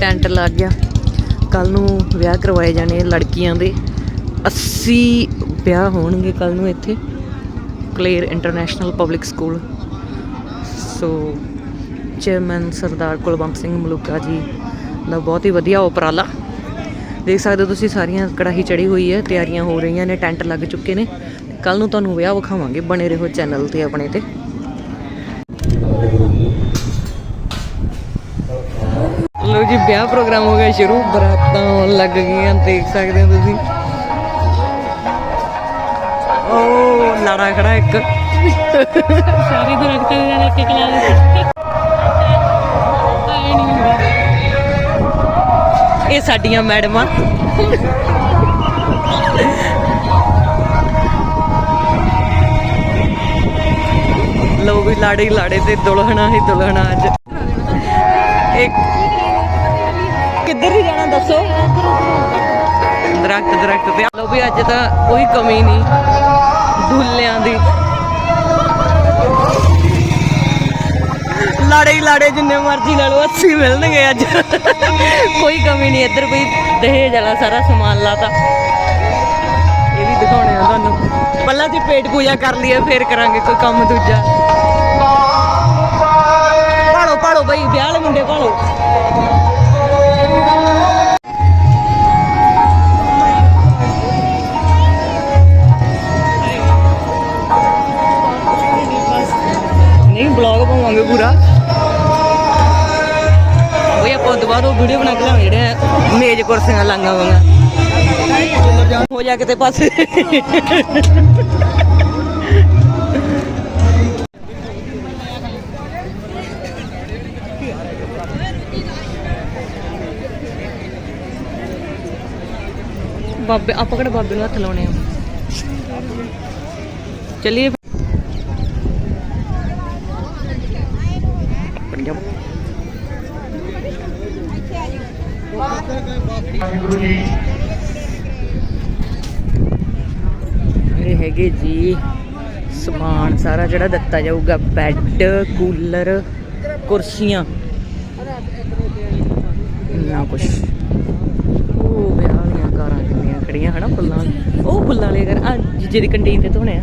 Tent ਲੱਗ ਗਿਆ। ਕੱਲ ਨੂੰ ਵਿਆਹ ਕਰਵਾਏ ਜਾਣੇ ਲੜਕੀਆਂ ਦੇ। 80 ਵਿਆਹ ਹੋਣਗੇ ਕੱਲ ਨੂੰ ਇੱਥੇ। Kaler international public school so chairman Sardar Kulwant Singh Maluka ji ਦਾ ਬਹੁਤ ਹੀ ਵਧੀਆ ਉਪਰਾਲਾ। ਦੇਖ ਸਕਦੇ ਹੋ ਤੁਸੀਂ ਸਾਰੀਆਂ ਕੜਾਹੀ ਚੜੀ ਹੋਈ ਹੈ, ਤਿਆਰੀਆਂ ਹੋ ਰਹੀਆਂ ਨੇ, ਟੈਂਟ ਲੱਗ ਚੁੱਕੇ ਨੇ। ਕੱਲ ਨੂੰ ਤੁਹਾਨੂੰ ਵਿਆਹ ਵਿਖਾਵਾਂਗੇ ਬਣੇ ਰਹੋ ਚੈਨਲ ਤੇ ਆਪਣੇ ਤੇ। ਲੋ ਜੀ ਵਿਆਹ ਪ੍ਰੋਗਰਾਮ ਹੋ ਗਿਆ ਸ਼ੁਰੂ ਬਰਾਤਾਂ ਆਉਣ ਲੱਗ ਗਈਆਂ ਦੇਖ ਸਕਦੇ ਹੋ ਤੁਸੀਂ। ਓ ਲਾੜਾ ਖੜਾ ਇੱਕ। ਸਾਰੇ ਦਰਖਤਾਂ ਦੇ ਨਾਲ ਇੱਕ ਇੱਕ ਲਾ ਦਿੱਤੇ ਆਏ ਨਹੀਂ ਹੁੰਦਾ। ਇਹ ਸਾਡੀਆਂ ਮੈਡਮਾਂ। ਲੋ ਵੀ ਲਾੜੇ ਲਾੜੇ ਤੇ ਦੁਲਹਣਾ ਹੀ ਦੁਲਹਣਾ ਅੱਜ। ਇੱਕ ਕਿੱਧਰ ਹੀ ਜਾਣਾ ਦੱਸੋ? ਦਰਖਤ ਦਰਖਤ ਤੇ ਲੋ ਵੀ ਅੱਜ ਤਾਂ ਕੋਈ ਕਮੀ ਨਹੀਂ। ਦੁੱਲਿਆਂ ਦੀ। ਲਾੜੇ ਹੀ ਲਾੜੇ ਜਿੰਨੇ ਮਰਜ਼ੀ ਲੈ ਲਓ 80 ਮਿਲਣਗੇ ਅੱਜ। ਕੋਈ ਕਮੀ ਨਹੀਂ, ਇੱਧਰ ਕੋਈ ਦਹੇਜ ਵਾਲਾ ਸਾਰਾ ਸਮਾਨ ਲਾਤਾ। ਇਹ ਵੀ ਦਿਖਾਉਣੇ ਆ ਤੁਹਾਨੂੰ। ਪਹਿਲਾਂ ਜੀ ਪੇਟ ਪੂਜਾ ਕਰ ਲਈਏ, ਫੇਰ ਕਰਾਂਗੇ ਕੋਈ ਕੰਮ ਦੂਜਾ। ਭਾਲੋ ਭਾਲੋ ਬਈ, ਵਿਆਹ ਵਾਲੇ ਮੁੰਡੇ ਭਾਲੋ। ਬਲੌਗ ਪੂਰਾ। ਉਹ ਆਪਾਂ ਤੋਂ ਵੀਡੀਓ ਬਣਾ ਕੇ ਲਾਵਾਂਗੇ ਜਿਹੜੇ ਮੇਜ਼ ਕੁਰਸੀਆਂ ਲਾਂਗਾ ਹੋ ਜਾ ਕਿਤੇ ਪਾਸੇ। ਬਾਬੇ, ਆਪਾਂ ਕਿਹੜੇ ਬਾਬੇ ਨੂੰ ਹੱਥ ਲਾਉਣੇ ਆ? ਚਲਿਏ ਪੰਜਾਬ ਇਹ ਹੈਗੇ ਜੀ। ਸਮਾਨ ਸਾਰਾ ਜਿਹੜਾ ਦਿੱਤਾ ਜਾਊਗਾ ਬੈੱਡ ਕੂਲਰ ਕੁਰਸੀਆਂ। ਨਾ ਕੁਛ। ਉਹ ਵਿਆਹ ਵਾਲੀਆਂ ਕਾਰਾਂ ਕਿੰਨੀਆਂ ਖੜੀਆਂ ਹਨਾ ਫੁੱਲਾਂ ਉਹ ਫੁੱਲਾਂ ਵਾਲੇ ਕਰ ਆ ਜੀਜੇ ਕੰਟੀਨ ਤੇ ਧੋਣੇ ਆ।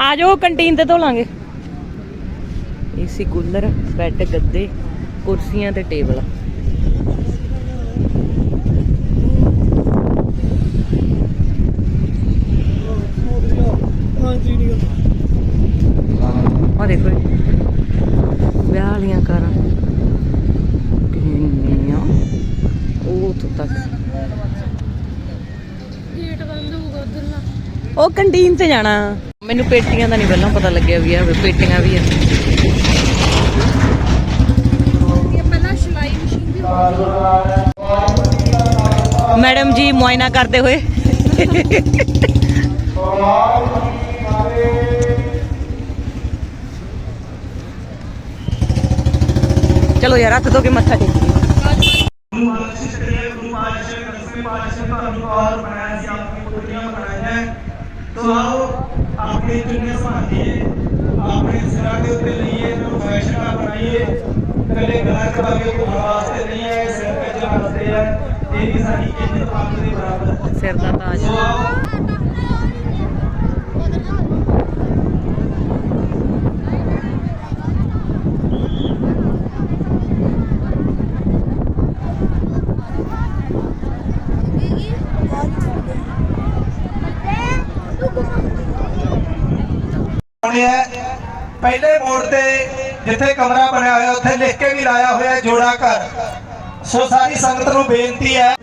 ਆ ਜਾਓ ਕੰਟੀਨ ਤੇ ਧੋ ਲਾਂਗੇ। ਏਸੀ ਕੂਲਰ ਬੈੱਡ ਗੱਦੇ, ਕੁਰਸੀਆਂ ਤੇ ਟੇਬਲ ਆ ਦੇਖੋ ਇਹ। ਵਿਆਹ ਵਾਲੀਆਂ ਕਾਰਾਂ ਕਿੰਨੀਆਂ ਉਹ ਤੋਂ ਤੱਕ ਗੇਟ ਬੰਦ ਹੋਊਗਾ ਉਧਰਲਾ ਉਹ ਕੰਟੀਨ ਤੇ ਜਾਣਾ। ਮੈਨੂੰ ਪੇਟੀਆਂ ਦਾ ਨਹੀਂ ਪਹਿਲਾਂ ਪਤਾ ਲੱਗਿਆ ਵੀ ਆ ਪੇਟੀਆਂ ਵੀ ਆ। ਇਹ ਪਹਿਲਾਂ ਸਿਲਾਈ ਮਸ਼ੀਨ ਵੀ ਮੈਡਮ ਜੀ ਮੁਆਇਨਾ ਕਰਦੇ ਹੋਏ। ਚਲੋ ਯਾਰ ਹੱਥ ਧੋ ਕੇ ਮੱਥਾ ਟੇਕੀਏ ਗੁਰੂ ਬਖਸ਼ਿਸ਼ ਕਰਿਏ ਗੁਰੂ ਪਾਤਸ਼ਾਹ ਦਸਵੇਂ ਪਾਤਸ਼ਾਹ ਤੁਹਾਨੂੰ ਔਰ ਬਣਾਇਆ ਸੀ ਆਪਣੀ ਪੁੱਤਰੀਆਂ ਬਣਾਈਆਂ ਹੈ। ਆਓ ਆਪਣੇ ਚੁੰਨੇ ਸੰਭਾਲੀਏ ਆਪਣੇ ਸਿਰਾਂ ਦੇ ਉੱਤੇ ਲਈਏ ਇਹਨੂੰ ਫੈਸ਼ਨ ਨਾ ਬਣਾਈਏ। ਕੱਲੇ ਗਲਾ ਕਰਾਂਗੇ ਘੁੰਮਣ ਵਾਸਤੇ ਨਹੀਂ ਹੈ ਸਿਰ ਤੇ ਵਾਸਤੇ ਹੈ। ਇਹ ਵੀ ਸਾਡੀ ਇੱਜ਼ਤ ਪੱਗ ਦੇ ਬਰਾਬਰ। ਸਿਰ ਦਾ ਤਾਜ ਸੋ ਆਓ ਆਉਣੀ ਹੈ ਪਹਿਲੇ ਮੋੜ ਤੇ ਜਿੱਥੇ ਕਮਰਾ ਬਣਿਆ ਹੋਇਆ, ਉੱਥੇ ਲਿਖ ਕੇ ਵੀ ਲਾਇਆ ਹੋਇਆ ਜੋੜਾ ਘਰ। ਸੋ ਸਾਰੀ ਸੰਗਤ ਨੂੰ ਬੇਨਤੀ ਹੈ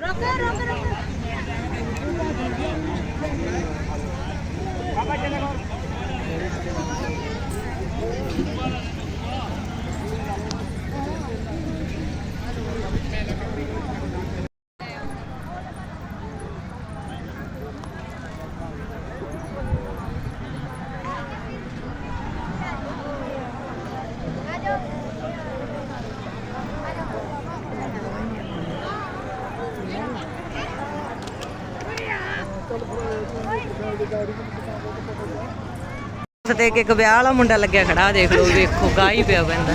ਤੇ ਇੱਕ ਵਿਆਹ ਵਾਲਾ ਮੁੰਡਾ ਲੱਗਿਆ ਖੜਾ ਦੇਖ ਲਓ ਵੇਖੋ ਗਾਹ ਹੀ ਪਿਆ ਪੈਂਦਾ।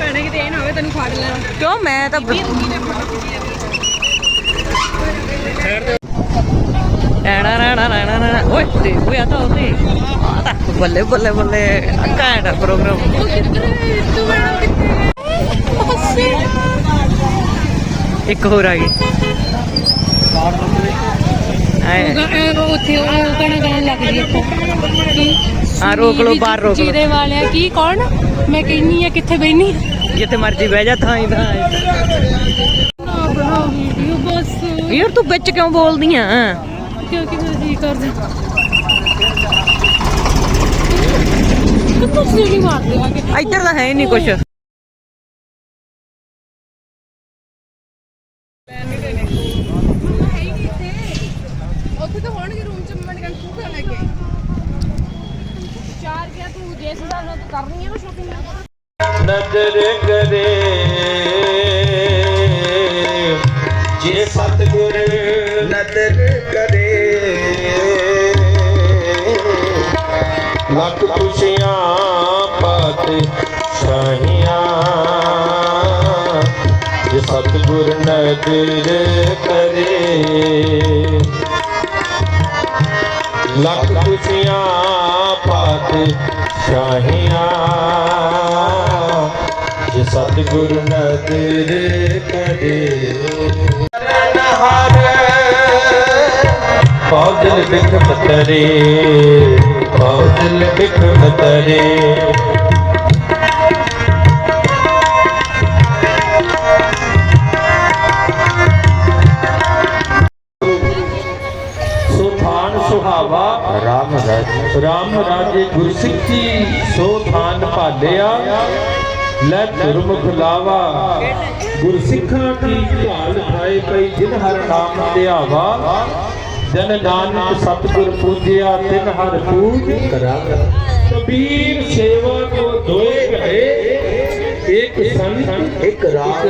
ਭੈਣੇ ਕਿਤੇ ਇਹ ਨਾ ਹੋਵੇ ਤੈਨੂੰ ਫੜ ਲੈਣਾ। ਕਿਉਂ? ਮੈਂ ਤਾਂ ਨਾ ਨਾ ਨਾ ਨਾ ਓਏ ਤੇ ਓਏ ਆ ਤਾਂ ਉਹਦੇ ਬੱਲੇ ਬੱਲੇ ਬੱਲੇ ਘੈਂਟ ਪ੍ਰੋਗਰਾਮ ਇੱਕ ਹੋਰ ਆ ਗਈ। ਆਏ। ਉੱਥੇ ਉਹ ਗਾਣਾ ਗਾਣ ਲੱਗ ਗਈ ਇੱਥੇ। ਹਾਂ, ਰੋਕ ਲਓ, ਬਾਹਰ ਰੋਕ ਲਓ। ਜੀਰੇ ਵਾਲਿਆ ਕੀ ਕੌਣ? ਮੈਂ ਕਹਿੰਨੀ ਆ ਕਿੱਥੇ ਬੈਣੀ ਜਿੱਥੇ ਮਰਜ਼ੀ ਬਹਿ ਜਾ ਥਾਂ ਹੀ ਥਾਂ ਨਾ ਬਣਾ ਵੀਡੀਓ ਬਸ। ਯਾਰ ਤੂੰ ਵਿੱਚ ਕਿਉਂ ਬੋਲਦੀ ਆ ਕਿਉਂਕਿ ਮੈਂ ਜੀ ਕਰਦਾ। ਤੂੰ ਸੀੜੀ ਮਾਰਦੇ? ਆ ਕੇ ਇੱਧਰ ਤਾਂ ਹੀ ਨਹੀਂ ਕੁਛ। ਸਤਗੁਰ ਨਦਰ ਕਰੇ। ਲੱਖ ਖੁਸ਼ੀਆਂ ਪਾਤੇ ਸ਼ਾਹੀਆਂ। ਜੇ ਸਤਿਗੁਰ ਨਦਰ ਕਰੇ। ਹਰ ਪੌਦਲ ਬਿਖ ਮਤਰੇ ਪੌਦਲ ਬਿਖ ਮਤਰੇ ਰਾਮ ਰਾਜੇ ਗੁਰਸਿੱਖੀ ਸੋਥਾਨ ਭਾਲਿਆ। ਲੈ ਗੁਰਮੁਖ ਲਾਵਾ। ਗੁਰਸਿੱਖਾਂ ਕੀ ਭਾਲ ਖਾਏ ਪਈ ਜਿਨ ਹਰ ਨਾਮ ਧਿਆਵਾ। ਜਨ ਨਾਨਕ ਸਤਿਗੁਰ ਪੂਜਿਆ ਤਿਨ ਹਰ ਪੂਜ ਕਰਾਵਾ। ਕਬੀਰ ਸੇਵਾ ਕੋ ਦੋਏ ਘਰੇ ਇੱਕ ਸੰਤ ਇੱਕ ਰਾਮ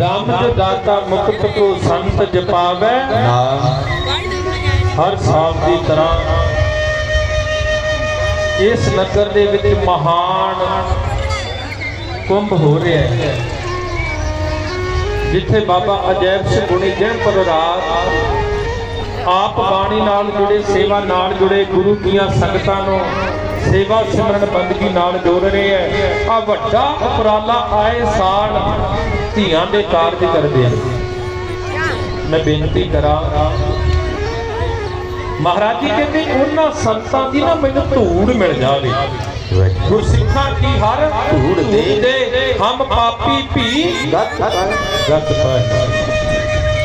ਰਾਮ ਦੇ ਦਾਤਾ ਮੁਕਤ ਕੋ ਸੰਤ ਜਪਾਵੇ। ਹਰ ਸਾਲ ਦੀ ਤਰ੍ਹਾਂ ਇਸ ਨਗਰ ਦੇ ਵਿੱਚ ਮਹਾਨ ਕੁੰਭ ਹੋ ਰਿਹਾ ਹੈ। ਜਿੱਥੇ ਬਾਬਾ ਅਜੈਬ ਸਿੰਘ ਗੁਣੀ ਦਿਨ ਪਰ ਰਾਤ ਆਪ ਬਾਣੀ ਨਾਲ ਜੁੜੇ, ਸੇਵਾ ਨਾਲ ਜੁੜੇ, ਗੁਰੂ ਦੀਆਂ ਸੰਗਤਾਂ ਨੂੰ ਸੇਵਾ ਸਿਮਰਨ ਬੰਦਗੀ ਨਾਲ ਜੋੜ ਰਹੇ ਹੈ। ਆ ਵੱਡਾ ਉਪਰਾਲਾ ਆਏ ਸਾਲ ਧੀਆਂ ਦੇ ਕਾਰਜ ਕਰਦੇ ਹਨ। ਮੈਂ ਬੇਨਤੀ ਕਰਾਂ ਮਹਾਰਾਜ ਜੀ ਕਹਿੰਦੇ ਉਹਨਾਂ ਸੰਤਾਂ ਦੀ ਨਾ ਮੈਨੂੰ ਧੂੜ ਮਿਲ ਜਾਵੇ। ਗੁਰਸਿੱਖਾਂ ਕੀ ਹਰ ਧੂੜ ਦੇ ਹਮ ਪਾਪੀ ਭੀ ਗਤ ਗਤ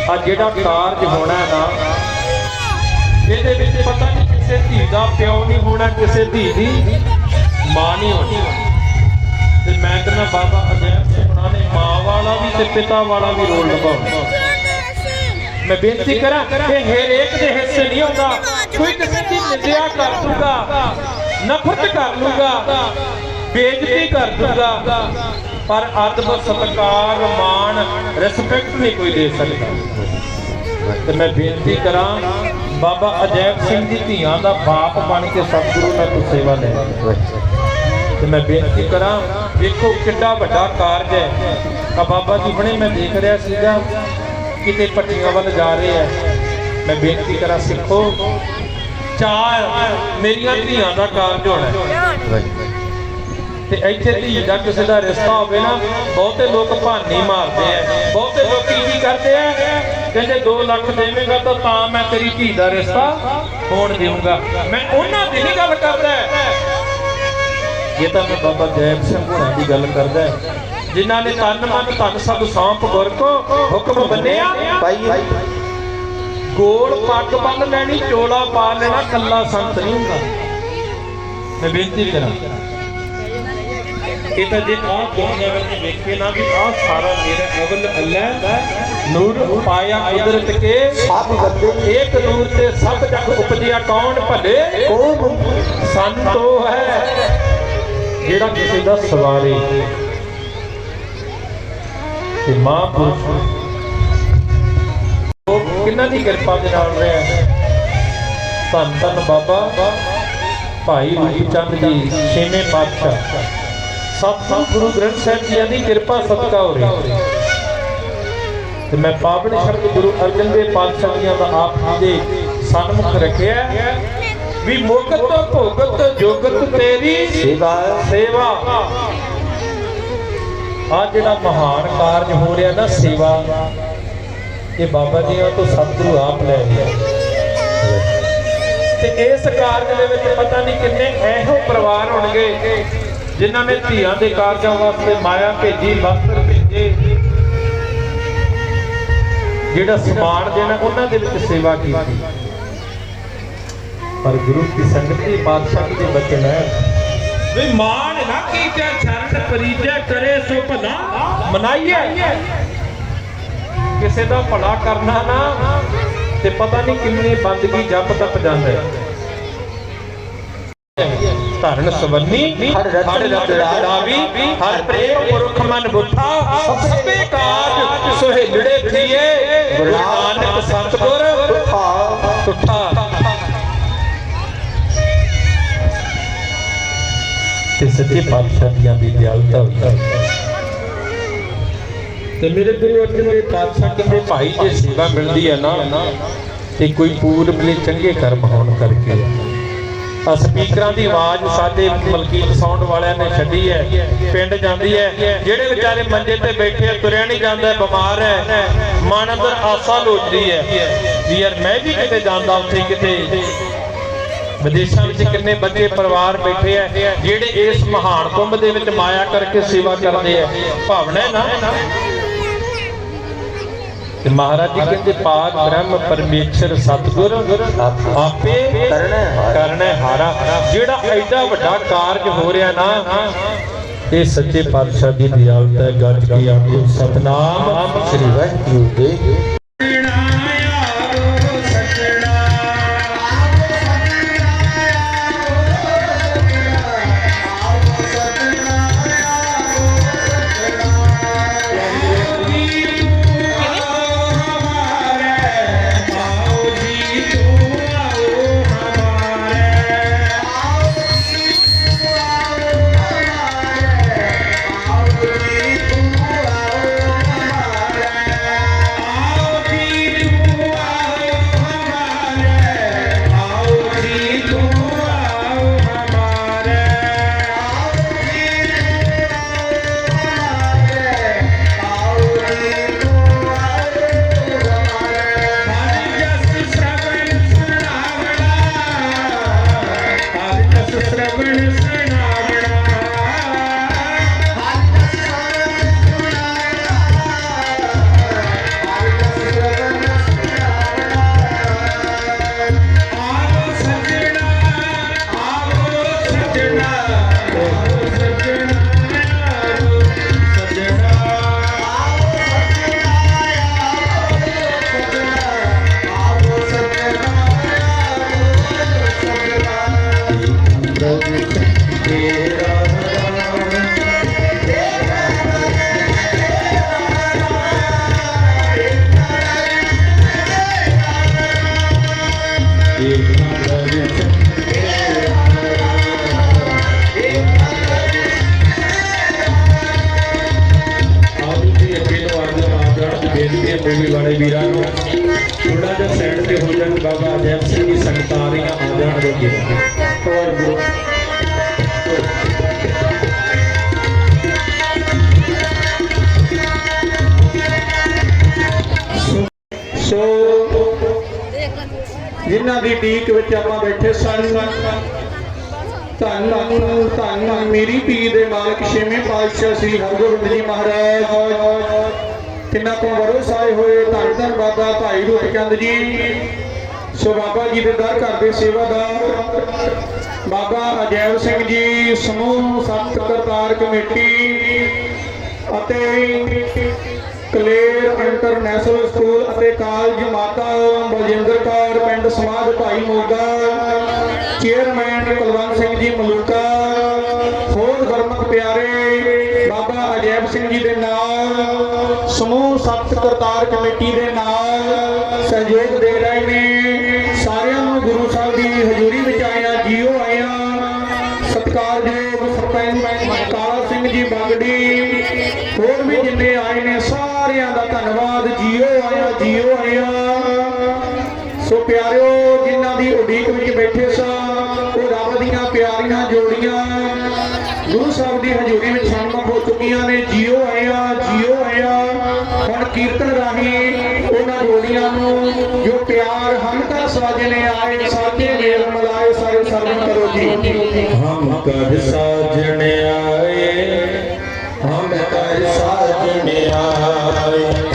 ਆ ਜਿਹੜਾ ਕਾਰਜ ਹੋਣਾ ਨਾ ਇਹਦੇ ਵਿੱਚ ਪਤਾ ਨਹੀਂ ਕਿਸੇ ਧੀ ਦਾ ਪਿਓ ਨਹੀਂ ਹੋਣਾ ਕਿਸੇ ਧੀ ਦੀ ਮਾਂ ਨਹੀਂ ਹੋਣੀ। ਤੇ ਮੈਂ ਕਹਿੰਦਾ ਬਾਬਾ ਅਜੈਬ ਸਿੰਘ ਨੇ ਮਾਂ ਵਾਲਾ ਵੀ ਤੇ ਪਿਤਾ ਵਾਲਾ ਵੀ ਰੋਲ ਨਿਭਾਉਣਾ ਮੈਂ ਬੇਨਤੀ ਕਰਾਂ ਕਿ ਹਰੇਕ ਦੇ ਹਿੱਸੇ ਨਹੀਂ ਹੁੰਦਾ। ਕੋਈ ਕਿਸੇ ਦੀ ਨਿੰਦਿਆ ਕਰ ਦੂਗਾ ਨਫ਼ਰਤ ਕਰ ਲੂਗਾ, ਬੇਇੱਜ਼ਤੀ ਕਰ ਦੂਗਾ ਪਰ ਅਦਬ ਸਤਕਾਰ, ਮਾਣ ਰਿਸਪੈਕਟ ਨਹੀਂ ਕੋਈ ਦੇ ਸਕਦਾ। ਤੇ ਮੈਂ ਬੇਨਤੀ ਕਰਾਂ, ਬਾਬਾ ਅਜੈਬ ਸਿੰਘ ਦੀ ਧੀਆਂ ਦਾ ਬਾਪ ਬਣ ਕੇ ਸਤਿਗੁਰੂ ਨਾਲ ਤੂੰ ਸੇਵਾ ਲੈ ਤੇ ਮੈਂ ਬੇਨਤੀ ਕਰਾਂ, ਵੇਖੋ ਕਿੰਨਾ ਵੱਡਾ ਕਾਰਜ ਹੈ। ਆ ਬਾਬਾ ਜੀ ਹੁਣੇ ਮੈਂ ਦੇਖ ਰਿਹਾ ਸੀਗਾ ਕਿਤੇ ਪੱਟੀਆਂ ਵੱਲ ਜਾ ਰਹੇ ਆ। ਮੈਂ ਬੇਨਤੀ ਕਰਾਂ, ਸਿੱਖੋ। ਚਾਹ ਮੇਰੀਆਂ ਧੀਆਂ ਦਾ ਕਾਰਜ ਹੋਣਾ ਤੇ ਇੱਥੇ ਧੀ ਦਾ ਕਿਸੇ ਦਾ ਰਿਸ਼ਤਾ ਹੋਵੇ ਨਾ, ਬਹੁਤੇ ਲੋਕ ਭਾਨੀ ਮਾਰਦੇ ਆ। ਬਹੁਤੇ ਲੋਕ ਕੀ ਕਰਦੇ ਆ? ਕਹਿੰਦੇ 2 ਲੱਖ ਦੇਵੇਂਗਾ ਤਾਂ ਤਾਂ ਮੈਂ ਤੇਰੀ ਧੀ ਦਾ ਰਿਸ਼ਤਾ ਹੋਣ ਦੇਵਾਂਗਾ ਮੈਂ ਉਹਨਾਂ ਦੀ ਨਹੀਂ ਗੱਲ ਕਰਦਾ। ਇਹ ਤਾਂ ਮੈਂ ਬਾਬਾ ਜੈਬ ਸਿੰਘ ਹੋਣਾ ਦੀ ਗੱਲ ਕਰਦਾ। ਜਿਨ੍ਹਾਂ ਨੇ ਤਨ ਮਨ ਧਨ ਸਭ ਸੌਂਪ ਗੁਰ ਕੋ ਹੁਕਮ ਬੰਨਿਆ ਗੋਲ ਪੱਗ ਬੰਨ ਲੈਣੀ ਚੋਲਾ ਪਾ ਲੈਣਾ ਕੱਲਾ ਸੰਤ ਨਹੀਂ ਹੁੰਦਾ। ਮੈਂ ਬੇਨਤੀ ਕਰਾਂ। ਇਹ ਤਾਂ ਜੇ ਆਹ ਦੁਨੀਆ ਵਿੱਚ ਵੇਖੇ ਨਾ ਵੀ ਆਹ ਸਾਰਾ ਮੇਰਾ ਅਵਲ ਅੱਲਾ ਨੂਰ ਪਾਇਆ ਕੁਦਰਤ ਕੇ। ਸਭ ਬੰਦੇ ਇੱਕ ਨੂਰ ਤੇ ਸਭ ਜਗ ਉਪਜਿਆ ਕੌਣ ਭਲੇ? ਸੰਤੋ ਹੈ ਜਿਹੜਾ ਕਿਸੇ ਦਾ ਸਵਾਰੀ ਤੇ ਮਹਾਂਪੁਰਸ਼ ਉਹ ਕਿੰਨਾਂ ਦੀ ਕਿਰਪਾ ਦੇ ਨਾਲ ਰਿਹਾ ਧੰਨ ਧੰਨ ਬਾਬਾ ਭਾਈ ਰੂਪਚੰਦ ਜੀ ਛੇਵੇਂ ਪਾਤਸ਼ਾਹ। ਸਤਿਗੁਰੂ ਗੁਰੂ ਗ੍ਰੰਥ ਸਾਹਿਬ ਜੀ ਦੀ ਕਿਰਪਾ ਸਦਕਾ ਹੋ ਰਹੀ। ਤੇ ਮੈਂ ਪਾਵਨ ਸ਼ਬਦ ਗੁਰੂ ਅਰਜਨ ਦੇਵ ਪਾਤਸ਼ਾਹ ਜੀਆਂ ਦਾ ਆਪ ਜੀ ਦੇ ਸਨਮੁਖ ਰੱਖਿਆ। ਵੀ ਮੁਕਤ ਭੋਗਤ ਜੋਗਤ ਤੇਰੀ ਸੇਵਾ ਸੇਵਾ। ਆ ਜਿਹੜਾ ਮਹਾਨ ਕਾਰਜ ਹੋ ਰਿਹਾ ਨਾ ਸੇਵਾ, ਇਹ ਬਾਬਾ ਜੀਆਂ ਤੋਂ ਸਤਿਗੁਰੂ ਆਪ ਲੈ ਰਿਹਾ ਤੇ ਇਸ ਕਾਰਜ ਦੇ ਵਿੱਚ ਪਤਾ ਨਹੀਂ ਕਿੰਨੇ ਇਹੋ ਪਰਿਵਾਰ ਹੋਣਗੇ ਜਿਨ੍ਹਾਂ ਨੇ ਧੀਆਂ ਦੇ ਕਾਰਜਾਂ ਵਾਸਤੇ ਮਾਇਆ ਭੇਜੀ, ਵਸਤਰ ਭੇਜੇ। ਜਿਹੜਾ ਸਮਾਨ ਦੇਣਾ, ਉਹਨਾਂ ਦੇ ਵਿੱਚ ਸੇਵਾ ਕੀਤੀ। ਪਰ ਗੁਰੂ ਕੀ ਸੰਗਤ ਦੀ ਬਾਦਸ਼ਾਹ ਦੇ ਬਚਨ ਹੈ। ਵੀ ਮਾਨ ਨਾ ਕੀਜੈ ਚਰਨ ਪਰੀਜੈ ਕਰੇ ਸੋ ਭਲਾ ਮਨਾਈਏ। ਕਿਸੇ ਦਾ ਭਲਾ ਕਰਨਾ ਨਾ ਤੇ ਪਤਾ ਨਹੀਂ ਕਿੰਨੀ ਬੰਦਗੀ ਜਪ ਤਪ ਜਾਂਦਾ। ਹੈ ਧਰਨ ਸਵੰਨੀ ਹਰ ਰਤਨ ਰਤਨਾਵੀ ਹਰ ਪ੍ਰੇਮ ਪੁਰਖ ਮਨ ਬੁੱਧਾ ਸਭੇ ਕਾਜ ਸੁਹੇਲੜੇ ਥੀਏ। ਗੁਰੂ ਨਾਨਕ ਸਤਗੁਰ ਤੁਠਾ ਤੇ ਸੱਚੇ ਪਾਤਸ਼ਾਹ ਦੀਆਂ ਵੀ ਹੋਈ ਤੇ ਮੇਰੇ ਗੁਰੂ ਅਰਜਨ ਪਾਤਸ਼ਾਹ ਕਹਿੰਦੇ, ਭਾਈ, ਜੇ ਸੇਵਾ ਮਿਲਦੀ ਹੈ ਨਾ, ਤੇ ਕੋਈ ਪੂਰਬਲੇ ਚੰਗੇ ਕਰਮ ਹੋਣ ਕਰਕੇ। ਆ ਸਪੀਕਰਾਂ ਦੀ ਆਵਾਜ਼ ਸਾਡੇ ਮਲਕੀਤ ਸਾਊਂਡ ਵਾਲਿਆਂ ਨੇ ਛੱਡੀ ਹੈ। ਪਿੰਡ ਜਾਂਦੀ ਹੈ। ਜਿਹੜੇ ਵਿਚਾਰੇ ਮੰਜੇ ਤੇ ਬੈਠੇ ਤੁਰਿਆ ਨਹੀਂ ਜਾਂਦਾ, ਬਿਮਾਰ ਹੈ। ਮਨ ਅੰਦਰ ਆਸਾ ਲੋਚਦੀ ਹੈ ਵੀ ਯਾਰ ਮੈਂ ਵੀ ਕਿਤੇ ਜਾਂਦਾ ਉੱਥੇ ਕਿਤੇ। ਵਿਦੇਸ਼ਾਂ ਵਿੱਚ ਕਿੰਨੇ ਬੱਚੇ, ਪਰਿਵਾਰ ਬੈਠੇ ਆ, ਜਿਹੜੇ ਇਸ ਮਹਾਨ ਕੁੰਭ ਦੇ ਵਿੱਚ ਮਾਇਆ ਕਰਕੇ ਸੇਵਾ ਕਰਦੇ ਆ। ਭਾਵਨਾ ਨਾ? ਤੇ ਮਹਾਰਾਜ ਜੀ ਕਹਿੰਦੇ, ਪਾਕ ਬ੍ਰਹਮ ਪਰਮੇਸ਼ਰ ਸਤਗੁਰ, ਆਪੇ ਕਰਨਾ ਹਾਰਾ। ਜਿਹੜਾ ਐਡਾ ਵੱਡਾ ਕਾਰਜ ਹੋ ਰਿਹਾ ਨਾ, ਇਹ ਸੱਚੇ ਪਾਤਸ਼ਾਹ ਦੀ ਦਿਆਲਤਾ ਹੈ। ਗੱਜ ਕੇ ਆਖੋ, ਸਤਨਾਮ ਸ੍ਰੀ ਵਾਹਿਗੁਰੂ ਜੀ ਮਾਲਕ ਛੇਵੇਂ ਪਾਤਸ਼ਾਹ ਸ੍ਰੀ ਹਰਗੋਬਿੰਦ ਜੀ ਮਹਾਰਾਜ ਕਿੰਨਾ ਤੋਂ ਭਰੋਸਾ ਆਏ ਹੋਏ, ਧੰਨ ਧੰਨ ਬਾਬਾ ਭਾਈ ਰੂਪਚੰਦ ਜੀ। ਸੋ ਬਾਬਾ ਜੀ ਦੇ ਦਰ ਘਰ ਦੇ ਸੇਵਾਦਾਰ, ਬਾਬਾ ਅਜੈਬ ਸਿੰਘ ਜੀ, ਸਮੂਹ ਸਤ ਕਰਤਾਰ ਕਮੇਟੀ ਅਤੇ ਕਲੇਰ ਇੰਟਰਨੈਸ਼ਨਲ ਸਕੂਲ ਅਤੇ ਕਾਲਜ ਮਾਤਾ ਬਲਜਿੰਦਰ ਕੌਰ, ਪਿੰਡ ਸਮਾਜ ਭਾਈ ਮੋਗਾ, ਚੇਅਰਮੈਨ ਕੁਲਵੰਤ ਸਿੰਘ ਜੀ ਮਲੂਕਾ ਅਬੋਧ ਗੁਰਮਤ ਪਿਆਰੇ, ਬਾਬਾ ਅਜੈਬ ਸਿੰਘ ਜੀ ਦੇ ਨਾਲ, ਸਮੂਹ ਸੰਤ ਕਰਤਾਰ ਕਮੇਟੀ ਦੇ ਨਾਲ ਸਹਿਯੋਗ ਦੇ ਰਹੇ ਨੇ। ਸਾਰਿਆਂ ਨੂੰ ਗੁਰੂ ਸਾਹਿਬ ਦੀ ਹਜ਼ੂਰੀ ਵਿੱਚ ਆਇਆ ਜੀਓ ਆਇਆ ਸਤਿਕਾਰਯੋਗ ਸਰਪੰਚ ਕਾਲਾ ਸਿੰਘ ਜੀ ਬੰਗੜੀ, ਹੋਰ ਵੀ ਜਿੰਨੇ ਆਏ ਨੇ, ਸਾਰਿਆਂ ਦਾ ਧੰਨਵਾਦ। ਜੀਓ ਆਇਆ ਜੀਓ ਆਇਆ ਸੋ ਪਿਆਰਿਓ, ਜਿਨ੍ਹਾਂ ਦੀ ਉਡੀਕ ਵਿੱਚ ਬੈਠੇ ਸਾਂ, ਉਹ ਰੱਬ ਦੀਆਂ ਪਿਆਰੀਆਂ ਜੋੜੀ ਗੁਰੂ ਸਾਹਿਬ ਦੀ ਹਜ਼ੂਰੀ ਵਿੱਚ ਸ਼ਾਮਲ ਹੋ ਚੁੱਕੀਆਂ ਨੇ, ਜੀਓ ਆਇਆ ਜੀਓ ਆਇਆ ਹੁਣ ਕੀਰਤਨ ਰਾਹੀਂ ਉਹਨਾਂ ਗੋਲੀਆਂ ਨੂੰ ਜੋ ਪਿਆਰ ਹਮਕਾ ਸਾਜਨੇ ਆਏ ਸਾਜੇ ਮੇਲ ਮਲਾਏ ਸਾਰੇ ਸਰਵਨ ਕਰੋ ਜੀ। ਹਮ ਕਰ ਸਾਜਣ ਆਏ ਹਮ ਕਰ ਸਾਜਣ ਆਏ।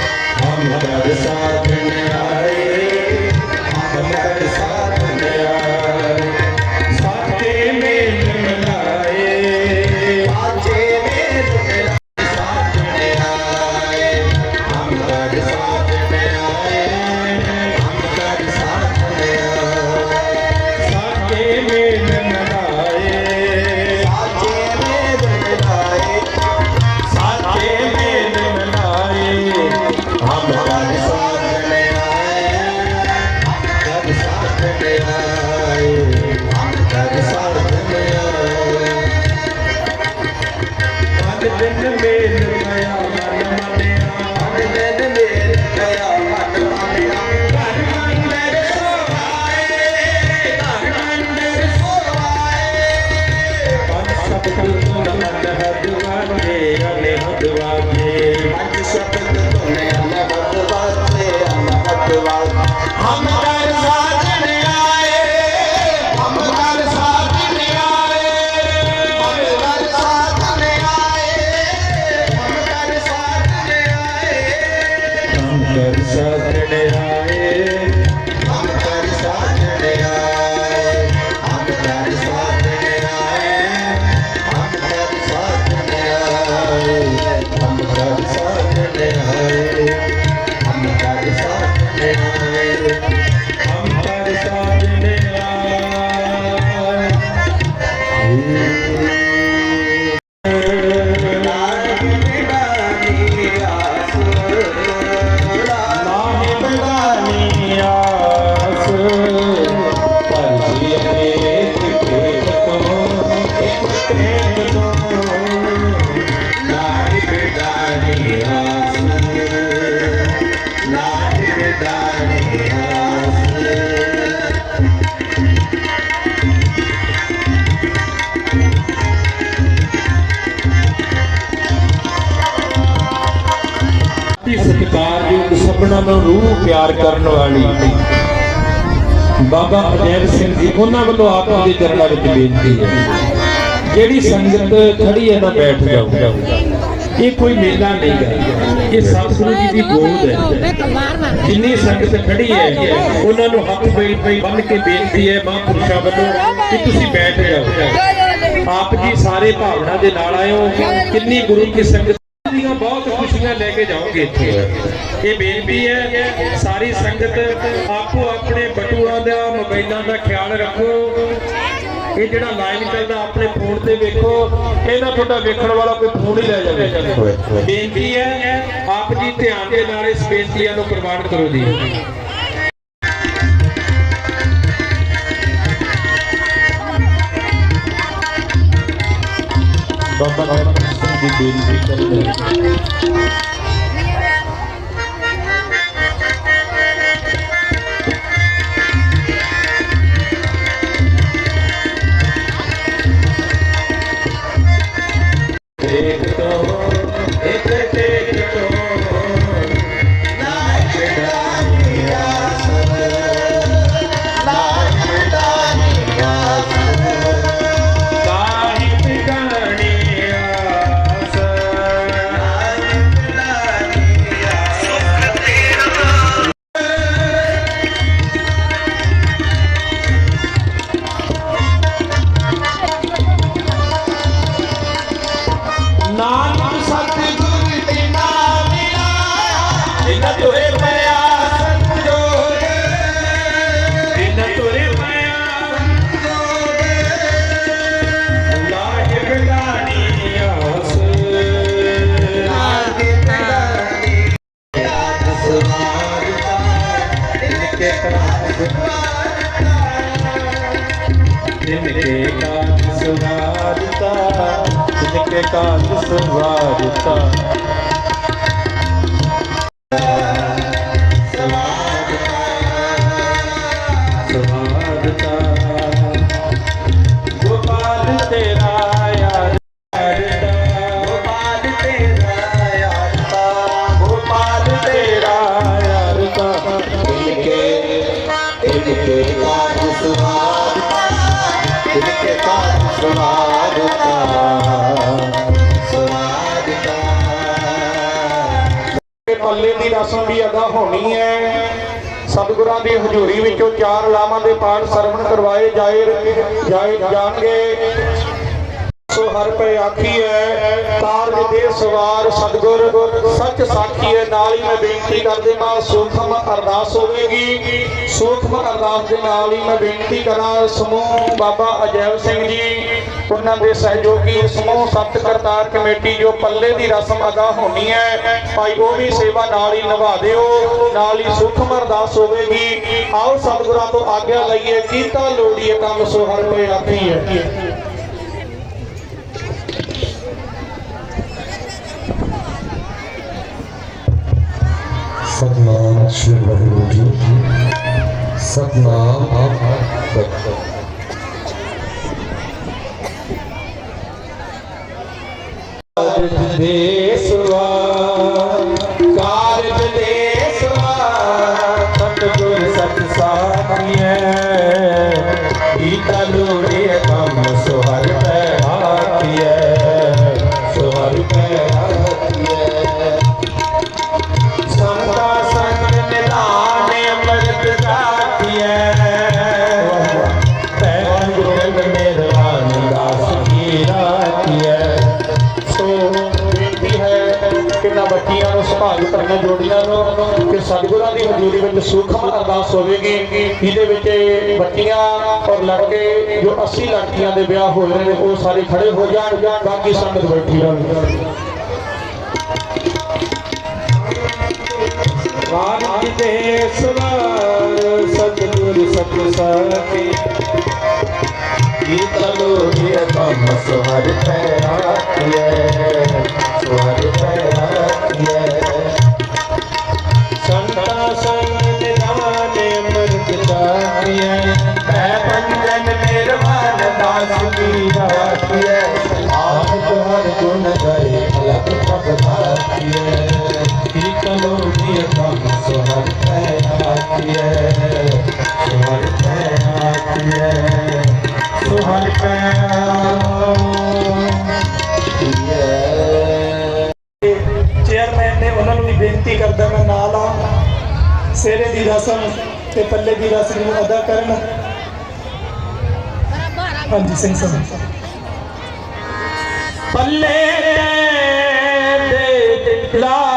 ਪਿਆਰ ਕਰਨ ਵਾਲੀ। ਬਾਬਾ ਅਜੈਬ ਸਿੰਘ ਜੀ ਉਹਨਾਂ ਵੱਲੋਂ ਆਪ ਦੇ ਚਰਨਾਂ ਵਿੱਚ ਬੇਨਤੀ ਹੈ। ਜਿਹੜੀ ਸੰਗਤ ਖੜੀ ਹੈ ਨਾ ਬੈਠ ਜਾਓ। ਇਹ ਕੋਈ ਮੇਲਾ ਨਹੀਂ ਹੈ। ਇਹ ਸਤਿਗੁਰੂ ਜੀ ਦੀ ਗੋਦ ਹੈ। ਜਿੰਨੀ ਸੰਗਤ ਖੜੀ ਹੈ ਉਹਨਾਂ ਨੂੰ ਹੱਥ ਬਈ ਬਈ ਬੰਨ ਕੇ ਬੇਨਤੀ ਹੈ ਮਹਾਂਪੁਰਸ਼ਾਂ ਵੱਲੋਂ ਕਿ ਤੁਸੀਂ ਬੈਠ ਜਾਓ। ਆਪ ਜੀ ਸਾਰੇ ਭਾਵਨਾ ਦੇ ਨਾਲ ਆਇਓ। ਕਿੰਨੀ ਗੁਰੂ ਕੀ ਸੰਗਤ ਦੀਆਂ ਬਹੁਤ ਖੁਸ਼ੀਆਂ ਲੈ ਕੇ ਜਾਓਗੇ ਇੱਥੇ। ਇਹ ਬੇਨਤੀ ਹੈ, ਸਾਰੀ ਸੰਗਤ ਆਪੋ ਆਪਣੇ ਬਟੂਆਂ ਦਾ, ਮੋਬਾਈਲਾਂ ਦਾ ਖਿਆਲ ਰੱਖੋ। ਇਹ ਜਿਹੜਾ ਲਾਈਵ ਚੱਲਦਾ ਆਪਣੇ ਫੋਨ ਤੇ ਵੇਖੋ ਇਹਦਾ ਤੁਹਾਡਾ ਵੇਖਣ ਵਾਲਾ ਕੋਈ ਫੋਨ ਹੀ ਲੈ ਜਾਵੇ। ਬੇਨਤੀ ਹੈ, ਆਪ ਜੀ ਧਿਆਨ ਦੇ ਨਾਲ ਇਸ ਬੇਨਤੀਆਂ ਨੂੰ ਪ੍ਰਵਾਨ ਕਰੋ ਜੀ। ਬਾਬਾ ਨਾਨਕ ਬੇਨਤੀ ਕਰਦੇ ਪੱਲੇ ਦੀ ਰਸਮ ਵੀ ਅਦਾ ਹੋਣੀ ਹੈ। ਸਤਿਗੁਰਾਂ ਦੀ ਹਜ਼ੂਰੀ ਵਿੱਚੋਂ ਚਾਰ ਲਾਵਾਂ ਦੇ ਪਾਠ ਸਰਵਣ ਕਰਵਾਏ ਜਾਏ ਜਾਏ ਜਾਣਗੇ। ਸੋ ਹਰ ਪੈ ਆਖੀ ਹੈ ਕਾਰਜ ਦੇ ਸਵਾਰ ਸਤਿਗੁਰ, ਸੱਚ ਸਾਖੀ ਹੈ, ਨਾਲ ਹੀ ਮੈਂ ਬੇਨਤੀ ਕਰਦੇ ਮਾਂ, ਸੂਖਮ ਅਰਦਾਸ ਹੋਵੇਗੀ। ਸੂਖਮ ਅਰਦਾਸ ਦੇ ਨਾਲ ਹੀ ਮੈਂ ਬੇਨਤੀ ਕਰਾਂ, ਸਮੂਹ ਬਾਬਾ ਅਜੈਬ ਸਿੰਘ ਜੀ। ਉਹਨਾਂ ਦੇ ਸਹਿਯੋਗੀ ਸਮੂਹ ਸਤ ਕਰਤਾਰ ਕਮੇਟੀ ਜੋ ਪੱਲੇ ਦੀ ਰਸਮ ਅਦਾ ਹੋਣੀ ਹੈ, ਭਾਈ ਉਹ ਵੀ ਸੇਵਾ ਨਾਲ ਹੀ ਨਿਭਾ ਦਿਓ, ਨਾਲ ਹੀ ਸੁਖਮ ਅਰਦਾਸ ਹੋਵੇਗੀ। ਆਓ ਸਤਿਗੁਰਾਂ ਤੋਂ ਆਗਿਆ ਲਈਏ, ਕੀਤਾ ਲੋੜੀਏ ਕੰਮ ਸੋ ਹਰ ਕੋਈ ਆਖੀ ਹੈ। ਸਤਨਾਮ ਸ਼੍ਰੀ ਵਾਹਿਗੁਰੂ ਜੀ ਸਤਨਾਮ ਆਪ ਕਾਰਜ ਸਤਿਗੁਰਾਂ ਦੀ ਹਜ਼ੂਰੀ ਵਿੱਚ ਸੂਖਮ ਅਰਦਾਸ ਹੋਵੇਗੀ ਇਹਦੇ ਵਿੱਚ ਬੱਚੀਆਂ ਔਰ ਲੜਕੇ ਜੋ 80 ਲੜਕੀਆਂ ਦੇ ਵਿਆਹ ਹੋ ਰਹੇ ਨੇ ਉਹ ਸਾਰੇ ਖੜੇ ਹੋ ਜਾਣ ਬਾਕੀ ਸੰਗਤ ਬੈਠੀ ਰਹੇ। ਵਾਹਿਗੁਰੂ ਦੇ ਸਵਾਰ ਸਤਿਗੁਰ ਸਤ ਸਾਖੀ। ਗੀਤਲੋ ਜੀ ਅਤਾ ਮਸਵਰ ਪੈਰਾ ਕਿਏ ਚੇਅਰਮੈਨ ਨੇ ਉਹਨਾਂ ਨੂੰ ਵੀ ਬੇਨਤੀ ਕਰਦਾ ਮੈਂ ਨਾਲ ਆ ਸੇਰੇ ਦੀ ਰਸਮ ਤੇ ਪੱਲੇ ਦੀ ਰਸਮ ਨੂੰ ਅਦਾ ਕਰਨ। ਹਾਂਜੀ, ਸਿੰਘ ਸਾਹਿਬ। ਪੱਲੇ ਦੇ ਲਾਗੀ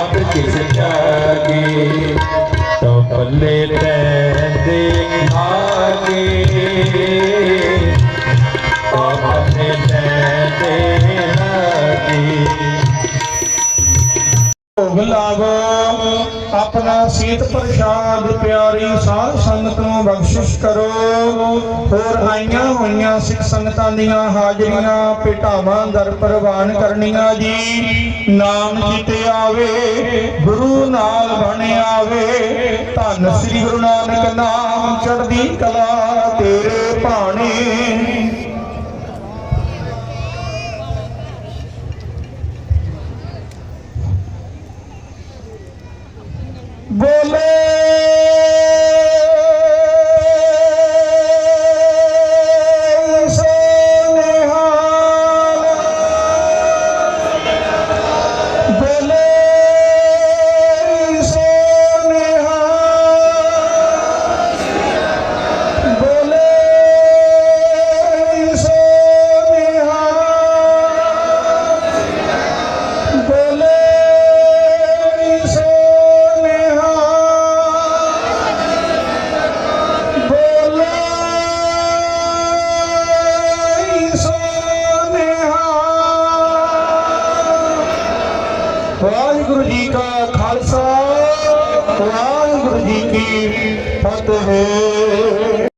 ਹੱਥ ਕਿਛ ਤਿਆਗੀ ਤੋ ਪੱਲੇ ਤੈਂਦੇ ਲਾਗੇ ਤੋ ਪੱਲੇ ਤੈਂਦੇ ਭੋਗ ਲਾਵੋ ਆਪਣਾ ਸੀਤ ਪ੍ਰਸ਼ਾਦ ਪਿਆਰੀ ਸਾਧ ਸੰਗਤ ਨੂੰ ਬਖਸ਼ਿਸ਼ ਕਰੋ। ਹੋਰ ਆਈਆਂ ਹੋਈਆਂ ਸਿੱਖ ਸੰਗਤਾਂ ਦੀਆਂ ਹਾਜ਼ਰੀਆਂ ਭੇਟਾਵਾਂ ਦਰ ਪ੍ਰਵਾਨ ਕਰਨੀਆਂ ਜੀ। ਨਾਮ ਜੀਤੇ ਆਵੇ, ਗੁਰੂ ਨਾਲ ਬਣ ਆਵੇ। ਧੰਨ ਸ੍ਰੀ ਗੁਰੂ ਨਾਨਕ ਨਾਮ ਚੜ੍ਹਦੀ ਕਲਾ ਤੇਰੇ ਭਾਣੇ। goleiro!